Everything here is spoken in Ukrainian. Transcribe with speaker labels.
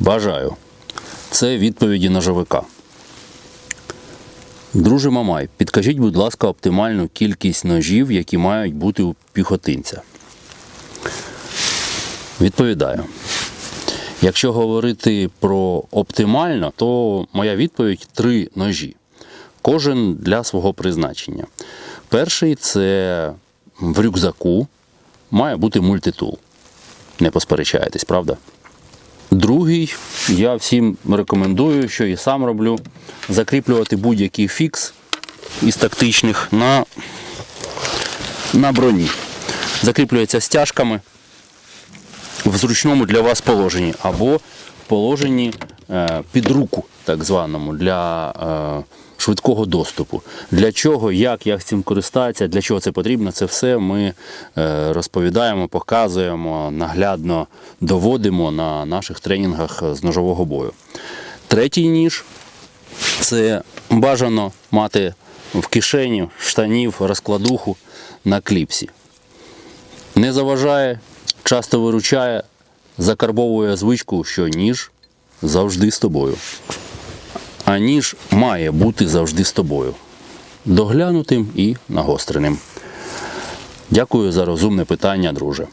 Speaker 1: Бажаю. Це відповіді ножовика. Друже Мамай, підкажіть, будь ласка, оптимальну кількість ножів, які мають бути у піхотинця. Відповідаю. Якщо говорити про оптимально, то моя відповідь три ножі. Кожен для свого призначення. Перший це в рюкзаку має бути мультитул. Не посперечаєтесь, правда? Другий, я всім рекомендую, що і сам роблю, закріплювати будь-який фікс із тактичних на, на броні. Закріплюється стяжками в зручному для вас положенні або в положенні е, під руку, так званому, для е, швидкого доступу. Для чого, як, як цим користатися, для чого це потрібно, це все ми е, розповідаємо, показуємо, наглядно доводимо на наших тренінгах з ножового бою. Третій ніж це бажано мати в кишені штанів розкладуху на кліпсі не заважає, часто виручає, закарбовує звичку, що ніж завжди з тобою. А ніж має бути завжди з тобою. Доглянутим і нагостреним. Дякую за розумне питання, друже.